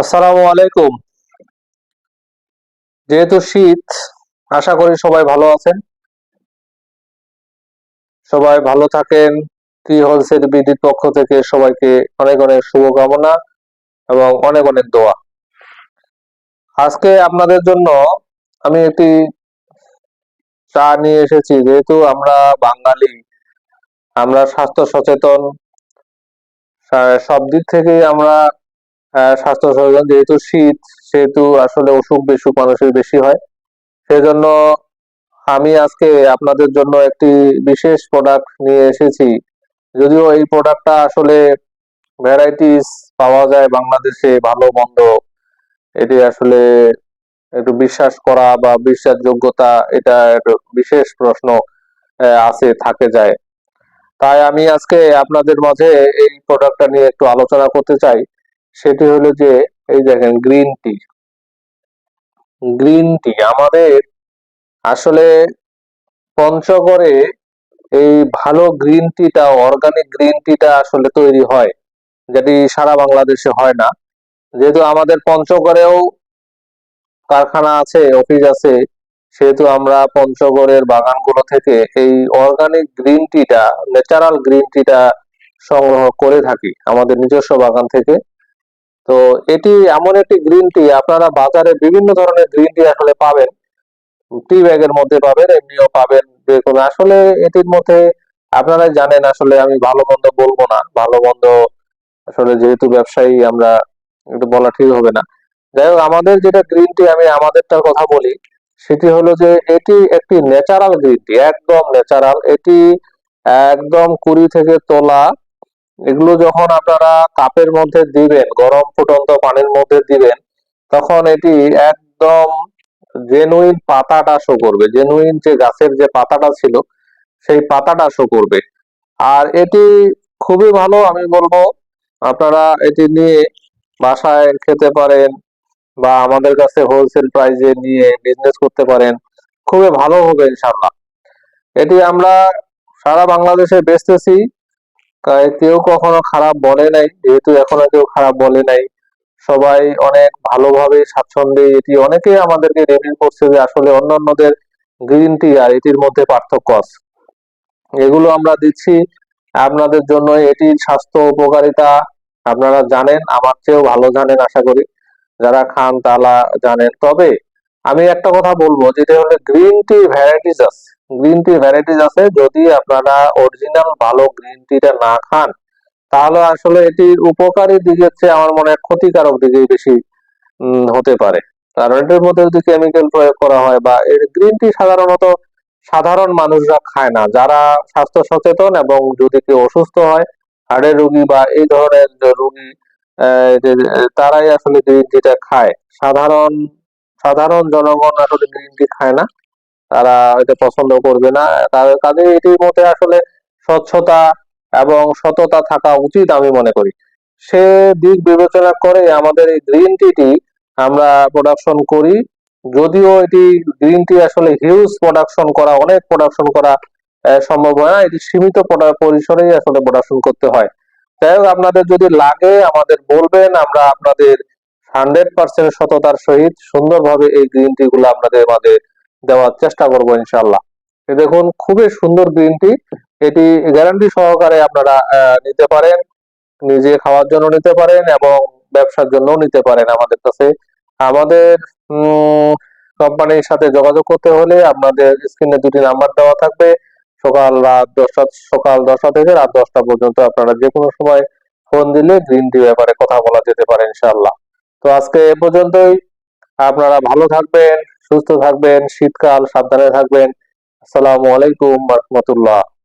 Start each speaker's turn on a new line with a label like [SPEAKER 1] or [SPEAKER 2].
[SPEAKER 1] আসসালামু আলাইকুম। যেহেতু শীত, আশা করি সবাই ভালো আছেন। সবাই ভালো থাকেন। কি হোলসেল বিডির পক্ষ থেকে সবাইকে অনেক অনেক শুভকামনা এবং অনেক অনেক দোয়া। আজকে আপনাদের জন্য আমি একটি চা নিয়ে এসেছি। যেহেতু আমরা বাঙালি, আমরা স্বাস্থ্য সচেতন সব দিক থেকেই আমরা স্বাস্থ্য সচেতন যেহেতু শীত, সেহেতু আসলে অসুখ বিসুখ মানুষের বেশি হয়। সেজন্য আমি আজকে আপনাদের জন্য একটি বিশেষ প্রোডাক্ট নিয়ে এসেছি। যদিও এই প্রোডাক্টটা আসলে ভ্যারাইটিস পাওয়া যায় বাংলাদেশে ভালো, মন্দ, এটি আসলে একটু বিশ্বাস করা বা বিশ্বাসযোগ্যতা, এটা একটু বিশেষ প্রশ্ন আছে, থাকে, যায়। তাই আমি আজকে আপনাদের মাঝে এই প্রোডাক্টটা নিয়ে একটু আলোচনা করতে চাই। সেটি হলো যে, এই দেখেন গ্রিন টি গ্রিন টি আমাদের আসলে পঞ্চগড়ে এই ভালো গ্রিন টিটা অর্গানিক গ্রিন টিটা আসলে তৈরি হয়। যেটি সারা বাংলাদেশে হয় না। যেহেতু আমাদের পঞ্চগড়েও কারখানা আছে অফিস আছে, সেহেতু আমরা পঞ্চগড়ের বাগানগুলো থেকে এই অর্গানিক গ্রিন টিটা ন্যাচারাল গ্রিন টিটা সংগ্রহ করে থাকি আমাদের নিজস্ব বাগান থেকে। তো এটি এমন একটি গ্রিন টি আপনারা বাজারে বিভিন্ন ধরনের গ্রিন টি আসলে পাবেন। টি ব্যাগের মধ্যে পাবেন, এমনিও পাবেন কোনো আসলে এটির মধ্যে আপনারা জানেন, আসলে আমি ভালো মন্দ বলব না। ভালো মন্দ আসলে যেহেতু ব্যবসায়ী, আমরা একটু বলা ঠিক হবে না। যাই হোক, আমাদের যেটা গ্রিন টি আমি আমাদেরটার কথা বলি, সেটি হলো যে এটি একটি ন্যাচারাল গ্রিন টি একদম ন্যাচারাল এটি একদম কুড়ি থেকে তোলা এগুলো যখন আপনারা কাপের মধ্যে দিবেন, গরম ফুটন্ত পানির মধ্যে দিবেন, তখন এটি একদম জেনুইন পাতাটা শো করবে। জেনুইন যে গাছের যে পাতাটা ছিল, সেই পাতাটা শো করবে। আর এটি খুবই ভালো, আমি বলব, আপনারা এটি নিয়ে বাসায় খেতে পারেন বা আমাদের কাছে হোলসেল প্রাইসে নিয়ে বিজনেস করতে পারেন। খুবই ভালো হবে ইনশাল্লাহ এটি আমরা সারা বাংলাদেশে বেচতেছি। কেউ কখনো খারাপ বলে নাই, যেহেতু এখনও কেউ খারাপ বলে নাই। সবাই অনেক ভালোভাবে, স্বাচ্ছন্দ্যে, এটি অনেকেই আমাদেরকে রিভিউ করছে যে আসলে অন্যান্যদের গ্রিন টি আর এটির মধ্যে পার্থক্য আছে। এগুলো আমরা দিচ্ছি আপনাদের জন্য, এটির স্বাস্থ্য উপকারিতা আপনারা জানেন, আমার চেয়েও ভালো জানেন আশা করি। যারা খান তারা জানেন। তবে আমি একটা কথা বলব, যেটা হলো গ্রিন টি ভ্যারাইটিস আছে। গ্রিন টি ভ্যারাইটিস আছে, যদি আপনারা অরিজিনাল ভালো গ্রিন টিটা না খান, তাহলে আসলে এটির উপকারী দিকের চেয়ে আমার মনে হয় ক্ষতিকারক দিকেই বেশি হতে পারে। কারণ এটির মধ্যে যদি কেমিক্যাল প্রয়োগ করা হয় বা এর গ্রিন টি সাধারণত সাধারণ মানুষরা খায় না, যারা স্বাস্থ্য সচেতন এবং যদি কেউ অসুস্থ হয়, হাড়ের রোগী বা এই ধরনের রোগী তারাই আসলে গ্রিন টিটা খায়। সাধারণ সাধারণ জনগণ আসলে গ্রিন টি খায় না। তারা এটা পছন্দ করবে না। তাদের কাজে এটির মধ্যে আসলে স্বচ্ছতা এবং সততা থাকা উচিত আমি মনে করি। সে দিক বিবেচনা করে আমাদের এই গ্রিন টিটি আমরা প্রোডাকশন করি। যদিও এটি গ্রিন টি আসলে হিউজ প্রোডাকশন করা, অনেক প্রোডাকশন করা সম্ভব হয় না। এটি সীমিত পরিসরেই আসলে প্রোডাকশন করতে হয়। যাই হোক, আপনাদের যদি লাগে, আমাদের বলবেন। আমরা আপনাদের হান্ড্রেড পার্সেন্ট সততার সহিত সুন্দরভাবে এই গ্রিন টি গুলো আপনাদের মাঝে দেওয়ার চেষ্টা করব ইনশাল্লাহ দেখুন, খুবই সুন্দর গ্রিন টি এটি গ্যারান্টি সহকারে আপনারা নিতে পারেন, নিজে খাওয়ার জন্য নিতে পারেন এবং ব্যবসার জন্য নিতে পারেন আমাদের কাছে। আমাদের কোম্পানির সাথে যোগাযোগ করতে হলে আপনাদের স্ক্রিনে দুটি নাম্বার দেওয়া থাকবে। সকাল রাত দশটা, সকাল দশটা থেকে রাত দশটা পর্যন্ত আপনারা যে কোনো সময় ফোন দিলে গ্রিন টি ব্যাপারে কথা বলা যেতে পারে ইনশাআল্লাহ। তো আজকে এ পর্যন্তই। আপনারা ভালো থাকবেন, সুস্থ থাকবেন, শীতকাল, সাবধানে থাকবেন। আসসালামু আলাইকুম রহমতুল্লাহ।